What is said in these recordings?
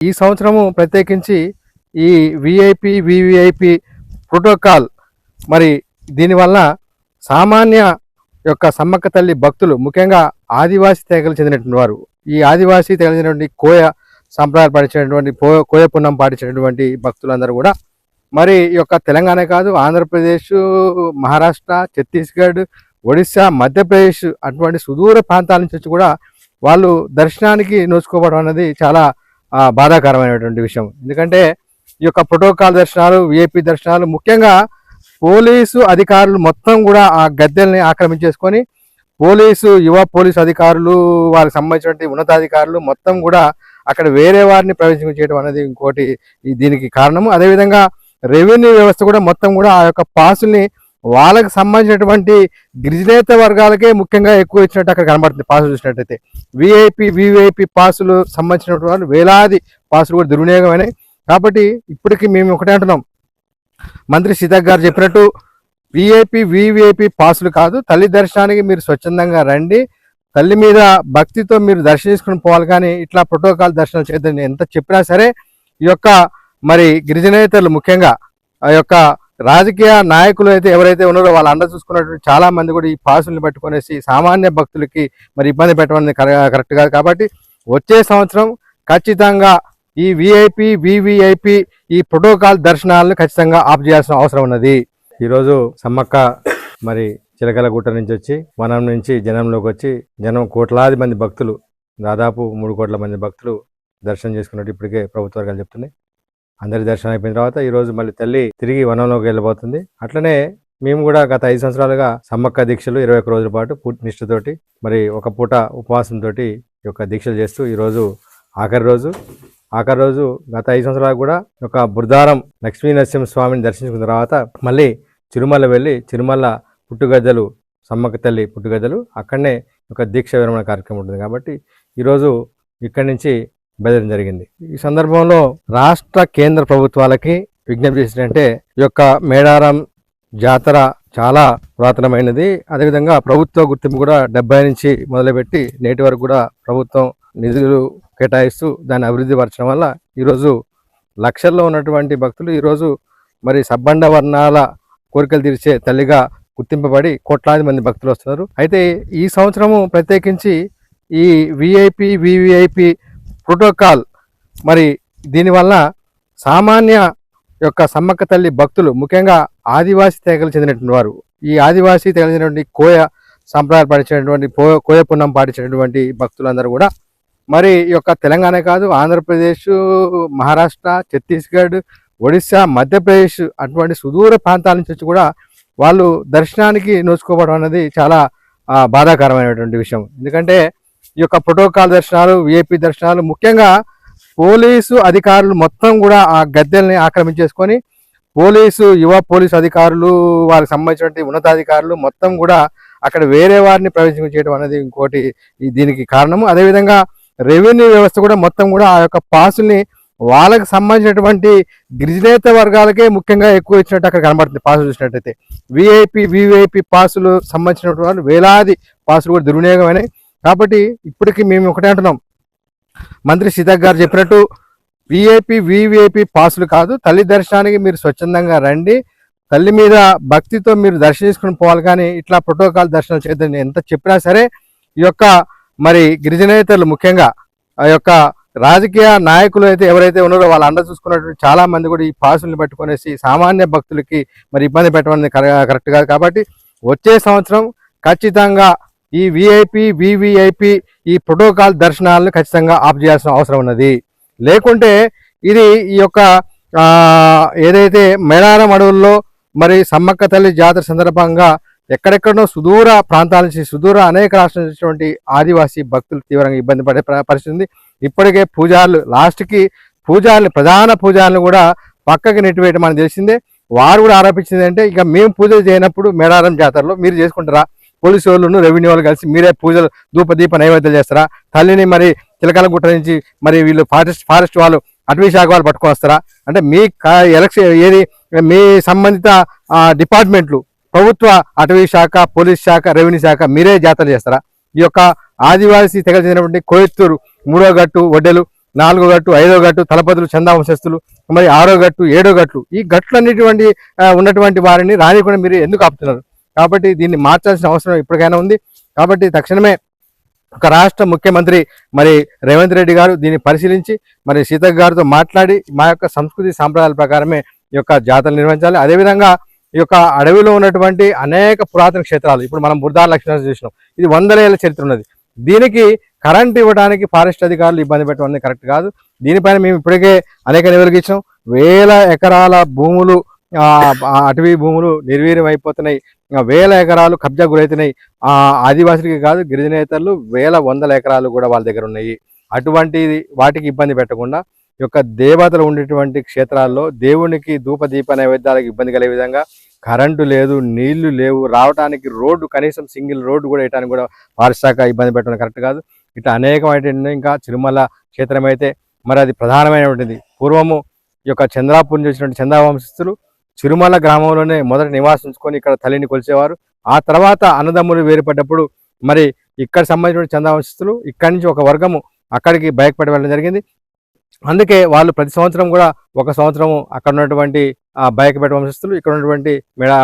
ఈ సంవత్సరము ప్రత్యేకించి ఈ విఐపి వివిఐపి ప్రోటోకాల్ మరి దీనివల్ల సామాన్య యొక్క సమ్మక్క తల్లి భక్తులు ముఖ్యంగా ఆదివాసీ తెగలు చెందినటువంటి వారు ఈ ఆదివాసీ తెగలు చెందినటువంటి కోయ సంప్రదాయాలు పాటించినటువంటి కోయ పున్నం పాటించినటువంటి భక్తులందరూ కూడా మరి ఈ యొక్క తెలంగాణ కాదు ఆంధ్రప్రదేశ్ మహారాష్ట్ర ఛత్తీస్గఢ్ ఒడిశా మధ్యప్రదేశ్ అటువంటి సుదూర ప్రాంతాల నుంచి వచ్చి కూడా వాళ్ళు దర్శనానికి నోచుకోవడం అనేది చాలా బాధాకరమైనటువంటి విషయం. ఎందుకంటే ఈ యొక్క ప్రోటోకాల్ దర్శనాలు విఐపి దర్శనాలు ముఖ్యంగా పోలీసు అధికారులు మొత్తం కూడా ఆ గద్దెల్ని ఆక్రమించేసుకొని పోలీసు యువ పోలీసు అధికారులు వారికి సంబంధించినటువంటి ఉన్నతాధికారులు మొత్తం కూడా అక్కడ వేరే వారిని ప్రవేశం అనేది ఇంకోటి దీనికి కారణము. అదేవిధంగా రెవెన్యూ వ్యవస్థ కూడా మొత్తం కూడా ఆ యొక్క పాసుల్ని వాళ్ళకి సంబంధించినటువంటి గిరిజనేత వర్గాలకే ముఖ్యంగా ఎక్కువ ఇచ్చినట్టు అక్కడ కనబడుతుంది పాసులు చూసినట్టయితే. విఐపి వివిఐపి పాసులు సంబంధించినటువంటి వాళ్ళు వేలాది పాసులు కూడా దుర్వినియోగమైనాయి కాబట్టి ఇప్పటికీ మేము ఒకటే అంటున్నాం. మంత్రి సీతక్ గారు చెప్పినట్టు విఐపి వివిఐపి పాసులు కాదు. తల్లి దర్శనానికి మీరు స్వచ్ఛందంగా రండి. తల్లి మీద భక్తితో మీరు దర్శించుకుని పోవాలి కానీ ఇట్లా ప్రోటోకాల్ దర్శనం చేద్దని ఎంత చెప్పినా సరే ఈ యొక్క మరి గిరిజనేతలు ముఖ్యంగా ఆ యొక్క రాజకీయ నాయకులు అయితే ఎవరైతే ఉన్నారో వాళ్ళు అండ చూసుకున్నటువంటి చాలా మంది కూడా ఈ పాసుల్ని పెట్టుకునేసి సామాన్య భక్తులకి మరి ఇబ్బంది పెట్టడం కరెక్ట్ కాదు కాబట్టి వచ్చే సంవత్సరం ఖచ్చితంగా ఈ విఐపి వివిఐపి ఈ ప్రోటోకాల్ దర్శనాలను ఖచ్చితంగా ఆఫ్ చేయాల్సిన అవసరం ఉన్నది. ఈరోజు సమ్మక్క మరి చిలకల గుట్ట నుంచి వచ్చి వనం నుంచి జనంలోకి వచ్చి జనం కోట్లాది మంది భక్తులు దాదాపు మూడు కోట్ల మంది భక్తులు దర్శనం చేసుకున్నట్టు ఇప్పటికే ప్రభుత్వ వర్గాలు చెప్తున్నాయి. అందరి దర్శనం అయిపోయిన తర్వాత ఈ రోజు మళ్ళీ తల్లి తిరిగి వనంలోకి వెళ్ళిపోతుంది అట్లనే మేము కూడా గత ఐదు సంవత్సరాలుగా సమ్మక్క దీక్షలు ఇరవై ఒక్క రోజుల పాటు నిష్ఠతోటి మరి ఒక పూట ఉపవాసంతో ఈ యొక్క దీక్షలు చేస్తూ ఈరోజు ఆఖరి రోజు. ఆఖరి రోజు గత ఐదు సంవత్సరాలు కూడా ఒక బుర్దారం లక్ష్మీ నరసింహస్వామిని దర్శించుకున్న తర్వాత మళ్ళీ తిరుమల వెళ్ళి తిరుమల పుట్టుగద్దలు సమ్మక్క తల్లి పుట్టుగద్దలు అక్కడనే ఒక దీక్ష విరమణ కార్యక్రమం ఉంటుంది. కాబట్టి ఈరోజు ఇక్కడి నుంచి బయలుదేరడం జరిగింది. ఈ సందర్భంలో రాష్ట్ర కేంద్ర ప్రభుత్వాలకి విజ్ఞప్తి చేసినట్టే ఈ యొక్క మేడారం జాతర చాలా పురాతనమైనది. అదేవిధంగా ప్రభుత్వ గుర్తింపు కూడా డెబ్బై నుంచి మొదలుపెట్టి నేటి వరకు కూడా ప్రభుత్వం నిధులు కేటాయిస్తూ దాన్ని అభివృద్ధి పరచడం వల్ల ఈరోజు లక్షల్లో ఉన్నటువంటి భక్తులు ఈరోజు మరి సబ్బండ వర్ణాల కోరికలు తీర్చే తల్లిగా గుర్తింపబడి కోట్లాది మంది భక్తులు వస్తున్నారు. అయితే ఈ సంవత్సరము ప్రత్యేకించి ఈ విఐపి వివిఐపి ప్రోటోకాల్. మరి దీనివల్ల సామాన్య యొక్క సమ్మక్క తల్లి భక్తులు ముఖ్యంగా ఆదివాసీ తెగలు చెందినటువంటి వారు ఈ ఆదివాసీ తెగలు చెందినటువంటి కోయ సంప్రదాయాలు పాటించినటువంటి కోయ పున్నం పాటించినటువంటి భక్తులందరూ కూడా మరి ఈ యొక్క తెలంగాణ కాదు ఆంధ్రప్రదేశ్ మహారాష్ట్ర ఛత్తీస్గఢ్ ఒడిశా మధ్యప్రదేశ్ అటువంటి సుదూర ప్రాంతాల నుంచి వచ్చి కూడా వాళ్ళు దర్శనానికి నోచుకోవడం అనేది చాలా బాధాకరమైనటువంటి విషయం. ఎందుకంటే ఈ యొక్క ప్రోటోకాల్ దర్శనాలు విఐపి దర్శనాలు ముఖ్యంగా పోలీసు అధికారులు మొత్తం కూడా ఆ గద్దెల్ని ఆక్రమించేసుకొని పోలీసు యువ పోలీసు అధికారులు వారికి సంబంధించినటువంటి ఉన్నతాధికారులు మొత్తం కూడా అక్కడ వేరే వారిని ప్రవేశం చేయడం అనేది ఇంకోటి దీనికి కారణము. అదేవిధంగా రెవెన్యూ వ్యవస్థ కూడా మొత్తం కూడా ఆ యొక్క పాసుల్ని వాళ్ళకి సంబంధించినటువంటి గిరిజనేత వర్గాలకే ముఖ్యంగా ఎక్కువ ఇచ్చినట్టు అక్కడ కనబడుతుంది పాసులు చూసినట్టయితే. విఐపి వివిఐపి పాసులు సంబంధించినటువంటి వాళ్ళు వేలాది పాసులు కూడా దుర్వినియోగమైనాయి కాబట్టి ఇప్పటికీ మేము ఒకటే అంటున్నాం. మంత్రి సీతక్ గారు చెప్పినట్టు విఐపి వివిఐపి పాసులు కాదు. తల్లి దర్శనానికి మీరు స్వచ్ఛందంగా రండి. తల్లి మీద భక్తితో మీరు దర్శించుకుని పోవాలి కానీ ఇట్లా ప్రోటోకాల్ దర్శనం చేయదని ఎంత చెప్పినా సరే ఈ యొక్క మరి గిరిజనేతలు ముఖ్యంగా ఆ యొక్క రాజకీయ నాయకులు అయితే ఎవరైతే ఉన్నారో వాళ్ళు అండ చూసుకున్నటువంటి చాలా మంది కూడా ఈ పాసుల్ని పెట్టుకునేసి సామాన్య భక్తులకి మరి ఇబ్బంది పెట్టడం అనేది కరెక్ట్ కాదు కాబట్టి వచ్చే సంవత్సరం ఖచ్చితంగా ఈ విఐపి వివిఐపి ఈ ప్రోటోకాల్ దర్శనాలను ఖచ్చితంగా ఆఫ్ చేయాల్సిన అవసరం ఉన్నది. లేకుంటే ఇది ఈ యొక్క ఏదైతే మేడారం అడవుల్లో మరి సమ్మక్క తల్లి జాతర సందర్భంగా ఎక్కడెక్కడో సుదూర ప్రాంతాల నుంచి సుదూర అనేక రాష్ట్రాల నుంచి ఆదివాసీ భక్తులు తీవ్రంగా ఇబ్బంది పడే పరిస్థితి ఉంది. ఇప్పటికే పూజారులు లాస్ట్కి పూజార్లు ప్రధాన పూజార్లు కూడా పక్కకి నెట్టివేయడం మనకు తెలిసిందే. వారు కూడా ఆరోపించింది అంటే ఇక మేము పూజలు చేయనప్పుడు మేడారం జాతరలో మీరు చేసుకుంటారా? పోలీసు వాళ్ళు రెవెన్యూ వాళ్ళు కలిసి మీరే పూజలు ధూప దీప నైవేద్యాలు చేస్తారా? తల్లిని మరి చిలకల గుట్ట నుంచి మరి వీళ్ళు ఫారెస్ట్ ఫారెస్ట్ వాళ్ళు అటవీ శాఖ వాళ్ళు పట్టుకొని వస్తారా అంటే మీ కా- ఎలక్షన్ ఏది మీ సంబంధిత డిపార్ట్మెంట్లు ప్రభుత్వ అటవీ శాఖ పోలీస్ శాఖ రెవెన్యూ శాఖ మీరే జాతర చేస్తారా? ఈ యొక్క ఆదివాసీ తెగ చెందినటువంటి కోయత్తూరు మూడో గట్టు ఒడ్డెలు నాలుగో గట్టు ఐదో గట్టు తలపతులు చందావంశస్థులు మరి ఆరో గట్టు ఏడో గట్లు ఈ గట్లు అనేటువంటి ఉన్నటువంటి వారిని రానికుండా మీరు ఎందుకు ఆపుతున్నారు? కాబట్టి దీన్ని మార్చాల్సిన అవసరం ఇప్పటికైనా ఉంది. కాబట్టి తక్షణమే ఒక రాష్ట్ర ముఖ్యమంత్రి మరి రేవంత్ రెడ్డి గారు దీన్ని పరిశీలించి మరి సీతక్ గారితో మాట్లాడి మా యొక్క సంస్కృతి సాంప్రదాయాల ప్రకారమే ఈ యొక్క జాతరలు నిర్వహించాలి. అదేవిధంగా ఈ యొక్క అడవిలో ఉన్నటువంటి అనేక పురాతన క్షేత్రాలు ఇప్పుడు మనం బుర్దాల లక్ష్మణ చూసినాం. ఇది వందల ఏళ్ళ చరిత్ర ఉన్నది. దీనికి కరెంట్ ఇవ్వడానికి ఫారెస్ట్ అధికారులు ఇబ్బంది పెట్టడం అనేది కరెక్ట్ కాదు. దీనిపైన మేము ఇప్పటికే అనేక నివేదికలు ఇచ్చాం వేల ఎకరాల భూములు అటవీ భూములు నిర్వీర్యం అయిపోతున్నాయి. ఇంకా వేల ఎకరాలు కబ్జా గురవుతున్నాయి ఆ ఆదివాసులకి కాదు గిరిజనేతలు వేల వందల ఎకరాలు కూడా వాళ్ళ దగ్గర ఉన్నాయి. అటువంటి వాటికి ఇబ్బంది పెట్టకుండా ఈ యొక్క దేవతలు ఉండేటువంటి క్షేత్రాల్లో దేవునికి ధూపదీప నైవేద్యాలకు ఇబ్బంది కలిగే విధంగా కరెంటు లేదు నీళ్ళు లేవు రావడానికి రోడ్డు కనీసం సింగిల్ రోడ్డు కూడా వేయడానికి కూడా వారసాక శాఖ ఇబ్బంది పెట్టడం కరెక్ట్ కాదు. ఇట్లా అనేకమైనటువంటి ఇంకా తిరుమల క్షేత్రం అయితే మరి అది ప్రధానమైనటువంటిది. పూర్వము ఈ యొక్క చంద్రాపూర్ చేసినటువంటి చంద్రవంశస్థులు చిరుమల గ్రామంలోనే మొదట నివాసం ఉంచుకొని ఇక్కడ తల్లిని కొలిచేవారు. ఆ తర్వాత అన్నదమ్ములు వేరుపడ్డప్పుడు మరి ఇక్కడ సంబంధించిన చందావంశస్థులు ఇక్కడి నుంచి ఒక వర్గము అక్కడికి బయటపడి వెళ్ళడం జరిగింది. అందుకే వాళ్ళు ప్రతి సంవత్సరం కూడా ఒక సంవత్సరం అక్కడ ఉన్నటువంటి ఆ బయకపేట వంశస్థులు ఇక్కడ ఉన్నటువంటి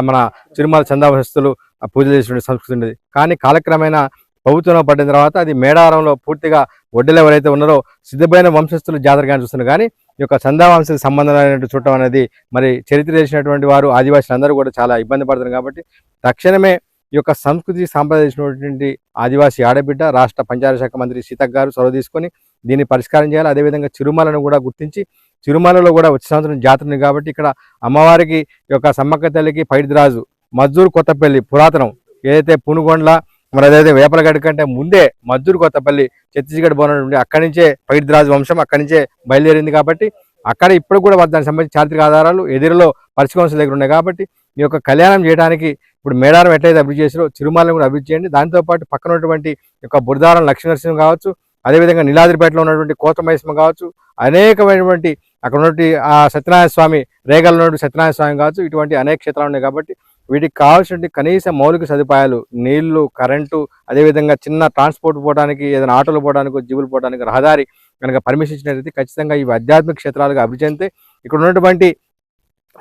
మన చిరుమల చందా వంశస్థులు ఆ పూజలు సంస్కృతి ఉండేది. కానీ కాలక్రమేణా ప్రభుత్వంలో పడిన తర్వాత అది మేడారంలో పూర్తిగా వడ్డీలు ఎవరైతే ఉన్నారో సిద్ధమైన వంశస్థులు జాతరగా చూస్తున్నారు. కానీ ఈ యొక్క చందా సంబంధమైనటువంటి చూడటం అనేది మరి చరిత్ర చేసినటువంటి వారు ఆదివాసులు అందరూ కూడా చాలా ఇబ్బంది పడుతున్నారు కాబట్టి తక్షణమే ఈ యొక్క సంస్కృతి సాంప్రదాయించినటువంటి ఆదివాసీ ఆడబిడ్డ రాష్ట్ర పంచాయతీ శాఖ మంత్రి సీతక్ గారు చొరవ తీసుకొని దీన్ని పరిష్కారం చేయాలి. అదేవిధంగా చిరుమలను కూడా గుర్తించి చిరుమలలో కూడా వచ్చే సంవత్సరం జాతరని ఉంది కాబట్టి ఇక్కడ అమ్మవారికి ఈ యొక్క సమ్మక్క తల్లికి పైడిరాజు మజ్జూర్ కొత్తపల్లి పురాతనం ఏదైతే పునుగొండ్ల మరి అదైతే వేపలగడ్డ కంటే ముందే మద్దూరు కొత్తపల్లి ఛత్తీస్గఢ్ భవనం నుండి అక్కడి నుంచే పైడిరాజు వంశం అక్కడి నుంచే బయలుదేరింది కాబట్టి అక్కడ ఇప్పుడు కూడా దానికి సంబంధించిన చారిత్రక ఆధారాలు ఎదురులో పరిశుభంశ దగ్గర ఉన్నాయి కాబట్టి ఈ యొక్క కళ్యాణం చేయడానికి ఇప్పుడు మేడారం ఎట్లయితే అభివృద్ధి చేసారో తిరుమలని కూడా అభివృద్ధి చేయండి. దాంతోపాటు పక్కన ఉన్నటువంటి యొక్క బురదారం లక్ష్మీనరసింహం కావచ్చు అదేవిధంగా నీలాద్రిపేటలో ఉన్నటువంటి కోతమైస్మ కావచ్చు అనేకమైనటువంటి అక్కడ ఉన్నటువంటి ఆ సత్యనారాయణ స్వామి రేగల్లో ఉన్నటువంటి సత్యనారాయణ స్వామి కావచ్చు ఇటువంటి అనేక క్షేత్రాలు ఉన్నాయి కాబట్టి వీటికి కావాల్సిన కనీస మౌలిక సదుపాయాలు నీళ్ళు కరెంటు అదేవిధంగా చిన్న ట్రాన్స్పోర్ట్ పోవడానికి ఏదైనా ఆటోలు పోవడానికి జీవులు పోవడానికి రహదారి కనుక పర్మిషన్ ఖచ్చితంగా ఇవి ఆధ్యాత్మిక క్షేత్రాలుగా అభివృద్ధి చెందితే ఇక్కడ ఉన్నటువంటి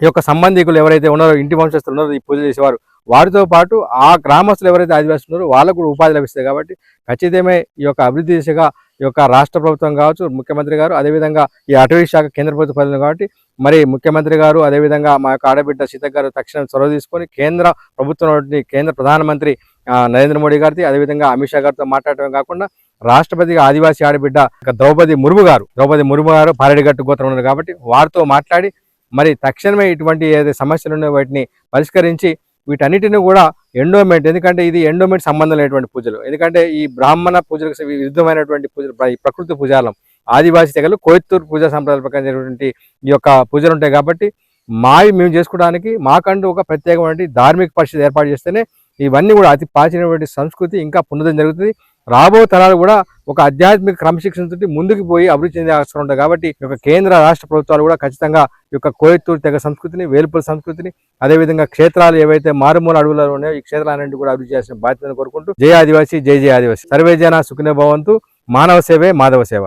ఈ యొక్క సంబంధికులు ఎవరైతే ఉన్నారో ఇంటి వంశస్థులు ఉన్నారో ఈ పూజ చేసేవారు వారితో పాటు ఆ గ్రామస్తులు ఎవరైతే ఆదివాసులు ఉన్నారో వాళ్ళకు కూడా ఉపాధి లభిస్తాయి కాబట్టి ఖచ్చితమే ఈ యొక్క అభివృద్ధి దిశగా ఈ యొక్క రాష్ట్ర ప్రభుత్వం కావచ్చు ముఖ్యమంత్రి గారు అదేవిధంగా ఈ అటవీ శాఖ కేంద్ర ప్రభుత్వ పరిధిలో కాబట్టి మరి ముఖ్యమంత్రి గారు అదేవిధంగా మా యొక్క ఆడబిడ్డ సీతక్ గారు తక్షణం చొరవ తీసుకొని కేంద్ర ప్రభుత్వం కేంద్ర ప్రధానమంత్రి నరేంద్ర మోడీ గారితో అదేవిధంగా అమిత్ షా గారితో మాట్లాడటం కాకుండా రాష్ట్రపతిగా ఆదివాసీ ఆడబిడ్డ ద్రౌపది ముర్ము గారు ద్రౌపది ముర్ము గారు పారెడిగట్టు గోత్రం ఉన్నారు కాబట్టి వారితో మాట్లాడి మరి తక్షణమే ఇటువంటి ఏదైతే సమస్యలు ఉన్నాయో వాటిని పరిష్కరించి వీటన్నిటిని కూడా ఎండోమెంట్ ఎందుకంటే ఇది ఎండోమెంట్ సంబంధం లేనటువంటి పూజలు. ఎందుకంటే ఈ బ్రాహ్మణ పూజలకు విరుద్ధమైనటువంటి పూజలు ఈ ప్రకృతి పూజాలం ఆదివాసీ తెగలు కోయత్తూరు పూజా సంప్రదాయాల ప్రకారం జరిగినటువంటి ఈ యొక్క పూజలు ఉంటాయి కాబట్టి మావి మేము చేసుకోవడానికి మాకంటూ ఒక ప్రత్యేకమైన ధార్మిక పరిస్థితి ఏర్పాటు చేస్తేనే ఇవన్నీ కూడా అతి ప్రాచీనటువంటి సంస్కృతి ఇంకా పునరుద్ధం జరుగుతుంది. రాబో తరాలు కూడా ఒక ఆధ్యాత్మిక క్రమశిక్షణతో ముందుకు పోయి అభివృద్ధి చెందే అవసరం ఉంటుంది. కాబట్టి ఈ యొక్క కేంద్ర రాష్ట్ర ప్రభుత్వాలు కూడా ఖచ్చితంగా ఈ యొక్క కోయత్తూరు తెగ సంస్కృతిని వేలుపుల సంస్కృతిని అదేవిధంగా క్షేత్రాలు ఏవైతే మారుమూల అడవులలో ఉన్నాయో ఈ క్షేత్రాలన్నింటి కూడా అభివృద్ధి చేసిన బాధ్యతను కోరుకుంటూ జై ఆదివాసి జై జయ ఆదివాసి. సర్వే జన సుఖిన భవంతు. మానవ సేవే మాధవ సేవ.